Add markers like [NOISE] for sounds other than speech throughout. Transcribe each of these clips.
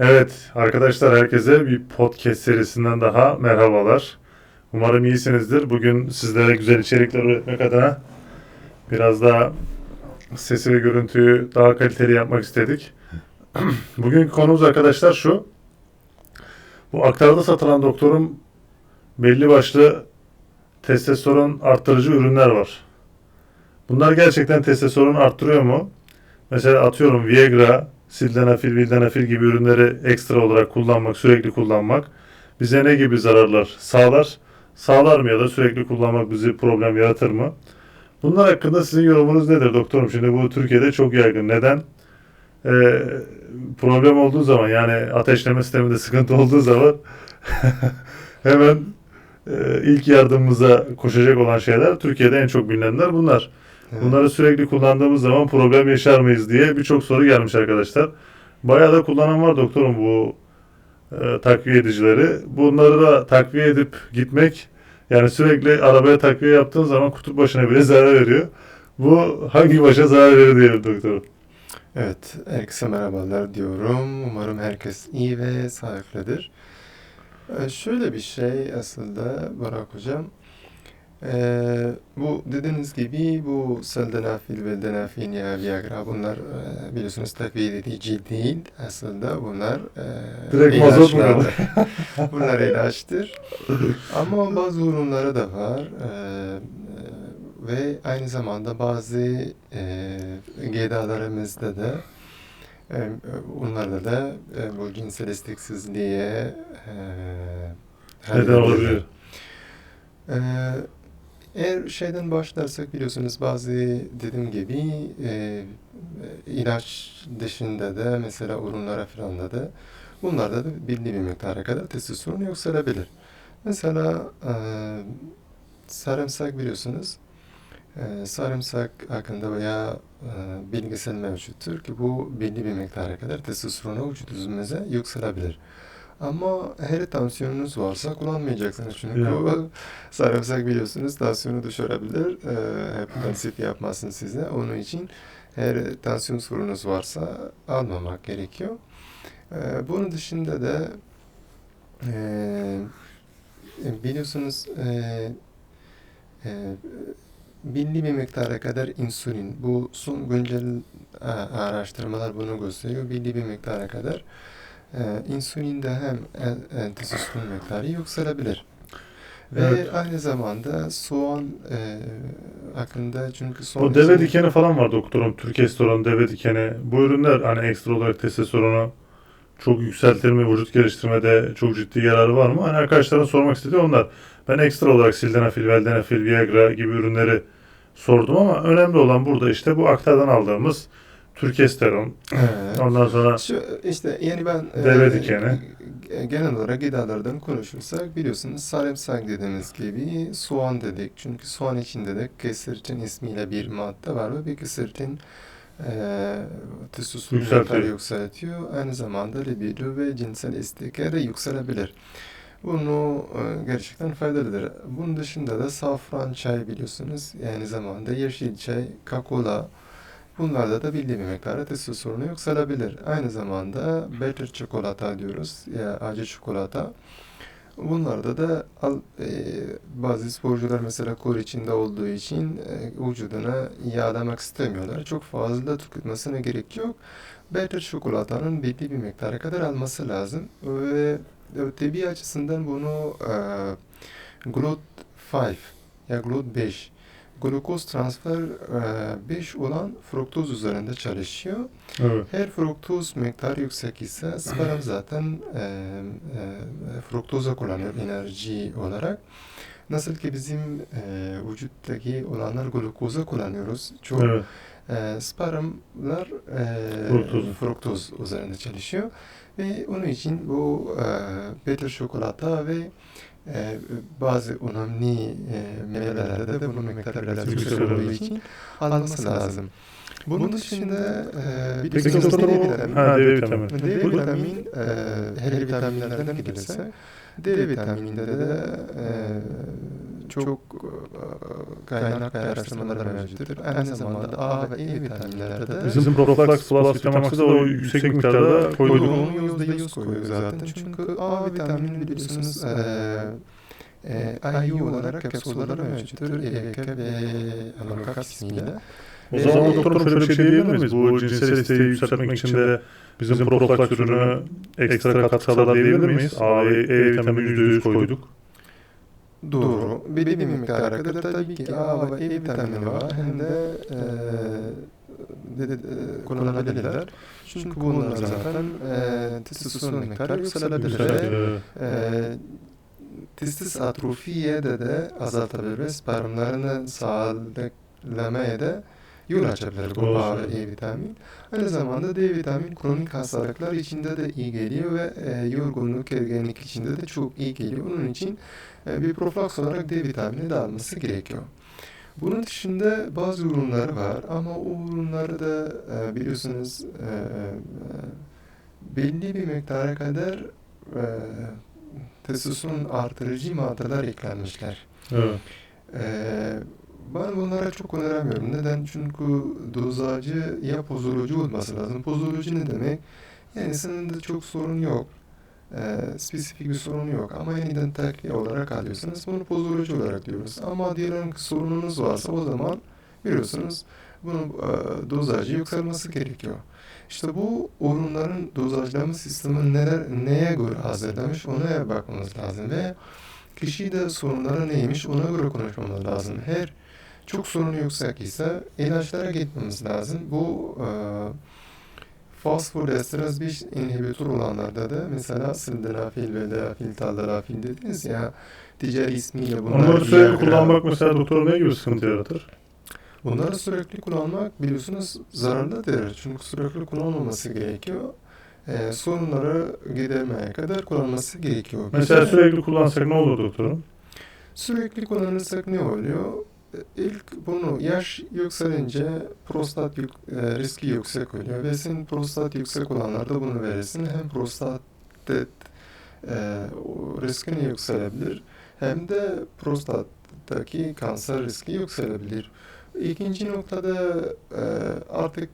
Evet arkadaşlar herkese bir podcast serisinden daha merhabalar. Umarım iyisinizdir. Bugün sizlere güzel içerikler üretmek adına biraz daha sesi ve görüntüyü daha kaliteli yapmak istedik. [CLEARS THROAT] Bugünkü konumuz arkadaşlar şu. Bu aktarda satılan doktorun belli başlı testosteron arttırıcı ürünler var. Bunlar gerçekten testosteron arttırıyor mu? Mesela atıyorum Viagra, sildenafil, vildenafil gibi ürünleri ekstra olarak kullanmak, sürekli kullanmak bize ne gibi zararlar sağlar? Sağlar mı ya da sürekli kullanmak bizi problem yaratır mı? Bunlar hakkında sizin yorumunuz nedir doktorum? Şimdi bu Türkiye'de çok yaygın. Neden? Ee, problem olduğu zaman yani ateşleme sisteminde sıkıntı olduğu zaman [LAUGHS] hemen e, ilk yardımımıza koşacak olan şeyler Türkiye'de en çok bilinenler bunlar. Evet. Bunları sürekli kullandığımız zaman problem yaşar mıyız diye birçok soru gelmiş arkadaşlar. Bayağı da kullanan var doktorum bu e, takviye edicileri. Bunları da takviye edip gitmek yani sürekli arabaya takviye yaptığın zaman kutup başına bile zarar veriyor. Bu hangi başa zarar verir diyelim doktorum. Evet, herkese merhabalar diyorum. Umarım herkes iyi ve sağlıklıdır. Ee, şöyle bir şey aslında Burak Hocam. Ee, bu dediğiniz gibi bu sildenafil ve denafil ya Viagra bunlar e, biliyorsunuz takviye edici değil. Aslında bunlar e, Direkt mazot mu [LAUGHS] bunlar ilaçtır. Ama bazı ürünleri de var. Ee, ve aynı zamanda bazı e, gıdalarımızda da e, onlarda da e, bu cinsel isteksizliğe e, Neden olabilir? e, eğer şeyden başlarsak biliyorsunuz bazı dediğim gibi e, ilaç dışında da mesela ürünlere falan da da bunlarda da belli bir miktara kadar testosteron yükselebilir. Mesela e, sarımsak biliyorsunuz. E, sarımsak hakkında veya e, bilgisel mevcuttur ki bu belli bir miktara kadar testosteronu vücudumuza yükselebilir. Ama her tansiyonunuz varsa kullanmayacaksınız. Çünkü bu [LAUGHS] sarımsak biliyorsunuz tansiyonu düşürebilir. E, hipertansif yapmasın size. Onun için her tansiyon sorunuz varsa almamak gerekiyor. E, bunun dışında da e, biliyorsunuz e, e, belli bir miktara kadar insülin, bu son güncel araştırmalar bunu gösteriyor. Belli bir miktara kadar e, insülinde hem e, e, testosteron miktarı yükselebilir. Ve Evet. aynı zamanda soğan e, hakkında çünkü soğan O deve içinde- dikeni falan var doktorum. Türkestoron, deve dikeni. Bu ürünler hani ekstra olarak testosteronu çok yükseltir mi? Vücut geliştirmede çok ciddi yararı var mı? Hani arkadaşların sormak istediği onlar. Ben ekstra olarak sildenafil, veldenafil, viagra gibi ürünleri sordum ama önemli olan burada işte bu aktardan aldığımız türkesteron. Evet. Ondan sonra Şu işte yani ben e, Deve dikeni. g- genel olarak gıdalardan konuşursak biliyorsunuz sarımsak dediğimiz gibi soğan dedik. Çünkü soğan içinde de kesirtin ismiyle bir madde var ve bir kesirtin e, testosteron Yükseltiyor. yükseltiyor. Aynı zamanda libido ve cinsel istekler de yükselebilir. Bunu e, gerçekten faydalıdır. Bunun dışında da safran çay biliyorsunuz. Yani zamanda yeşil çay, kakola, Bunlarda da belli bir miktarda testosteronu yükselebilir. Aynı zamanda bitter çikolata diyoruz ya acı çikolata. Bunlarda da al, e, bazı sporcular mesela kor içinde olduğu için e, vücuduna yağlamak istemiyorlar. Çok fazla tüketmesine gerek yok. Bitter çikolatanın belli bir miktara kadar alması lazım. Ve tabi açısından bunu e, GLUT5 ya GLUT5 glukoz transfer e, 5 olan fruktoz üzerinde çalışıyor. evet. Her fruktoz miktarı yüksek ise sperm zaten e, e, fruktoza kullanıyor enerji olarak. Nasıl ki bizim e, vücuttaki olanlar glukoza kullanıyoruz. Çok Evet. e, spermler e, Fruktoz. fruktoz üzerinde çalışıyor. Ve onun için bu e, bitter çikolata ve e, bazı önemli e, meyvelerde de bunun miktarı biraz Yüksek olduğu için alması lazım. Bunun dışında e, Peki biliyorsunuz doktor D vitamini. ha, D vitamini. D vitamin e, her vitaminlerden gelirse D vitamininde de e, çok e, kaynak ve araştırmalar mevcuttur. Aynı zamanda A ve E vitaminlerde de Bizim Proflax Plus Vitamax'ı da o yüksek miktarda koyduk. Onu yüzde yüz koyuyor zaten. Çünkü A vitamini biliyorsunuz e, e, IU olarak kapsulları mevcuttur. EVK ve Alokas ismiyle. O zaman doktorum şöyle bir şey diyebilir miyiz? Bu cinsel isteği yükseltmek için de bizim Proflax ürünü ekstra katkı sağlar diyebilir miyiz? A ve E vitamini %100 koyduk. Doğru. Bir, bir miktara kadar tabii ki A ve E vitamini var. Hem de e, de, de, kullanabilirler. Çünkü bunlar zaten e, testosteron miktarı yükselebilir. ve, E, testis atrofiye de de azaltabilir spermlerini sağlamaya da yol açabilir ve E vitamin. Aynı zamanda D vitamin kronik hastalıklar içinde de iyi geliyor ve e, yorgunluk, ergenlik içinde de çok iyi geliyor. Bunun için e, bir profilaks olarak D vitamini de alması gerekiyor. Bunun dışında bazı ürünler var ama o ürünleri de e, biliyorsunuz e, e, belli bir miktara kadar e, testosteron artırıcı maddeler eklenmişler. Evet. Ee, ben bunlara çok öneremiyorum. Neden? Çünkü dozajı ya pozurucu olması lazım. Pozurucu ne demek? Yani senin çok sorun yok. Ee, spesifik bir sorun yok. Ama yeniden takviye olarak alıyorsanız bunu pozurucu olarak diyoruz. Ama diyelim ki sorununuz varsa o zaman biliyorsunuz bunun e, dozajı yükselmesi gerekiyor. İşte bu ürünlerin dozajlama sistemi neler, neye göre hazırlamış ona bakmamız lazım ve kişi de sorunları neymiş ona göre konuşmamız lazım. Her çok sorunu yüksek ise ilaçlara gitmemiz lazım. Bu e, fosfodiesterase 5 inhibitör olanlarda da mesela sildenafil ve dafil, taldafil dediniz ya ticari ismiyle bunlar Onları sürekli kullanmak mesela doktor ne gibi sıkıntı yaratır? Bunları sürekli kullanmak biliyorsunuz zararlıdır. Çünkü sürekli kullanılması gerekiyor. Ee, sorunları gidermeye kadar kullanması gerekiyor. Mesela sürekli kullansak ne olur doktorum? sürekli kullanırsak ne oluyor? İlk bunu yaş yükselince prostat yük, e, riski yüksek oluyor ve sen prostat yüksek olanlarda bunu verirsin. Hem prostat e, riskini yükselebilir hem de prostattaki kanser riski yükselebilir. İkinci noktada e, artık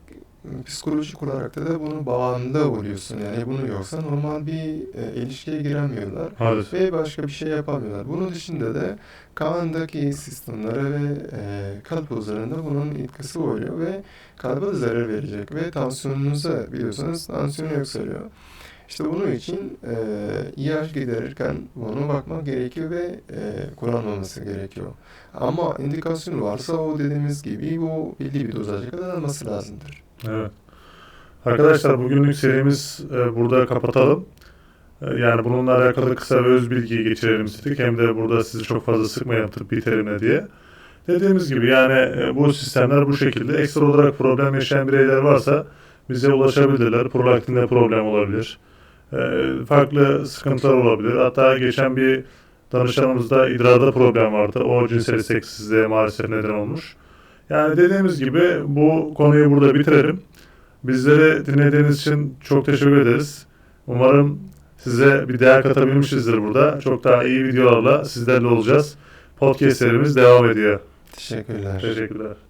psikolojik olarak da, da bunu bağımlı oluyorsun. Yani bunu yoksa normal bir e, ilişkiye giremiyorlar Maalesef. ve başka bir şey yapamıyorlar. Bunun dışında da kandaki sistemlere ve e, kalp üzerinde bunun etkisi oluyor ve kalbe zarar verecek ve tansiyonunuza biliyorsunuz tansiyon yükseliyor. İşte bunun için e, yaş giderirken bunu bakmak gerekiyor ve e, kullanmaması gerekiyor. Ama indikasyon varsa o dediğimiz gibi bu belli bir dozaja kadar alması lazımdır. Evet. Arkadaşlar bugünlük serimiz e, burada kapatalım. E, yani bununla alakalı kısa ve öz bilgiyi geçirelim istedik. Hem de burada sizi çok fazla sıkmayalım tıbbi terimle diye. Dediğimiz gibi yani e, bu sistemler bu şekilde. Ekstra olarak problem yaşayan bireyler varsa bize ulaşabilirler. Prolaktinde problem olabilir. Farklı sıkıntılar olabilir. Hatta geçen bir danışanımızda idrarda problem vardı. O cinsel isteksizliğe maalesef neden olmuş. Yani dediğimiz gibi bu konuyu burada bitirelim. Bizleri dinlediğiniz için çok teşekkür ederiz. Umarım size bir değer katabilmişizdir burada. Çok daha iyi videolarla sizlerle olacağız. Podcastlerimiz devam ediyor. Teşekkürler. Teşekkürler.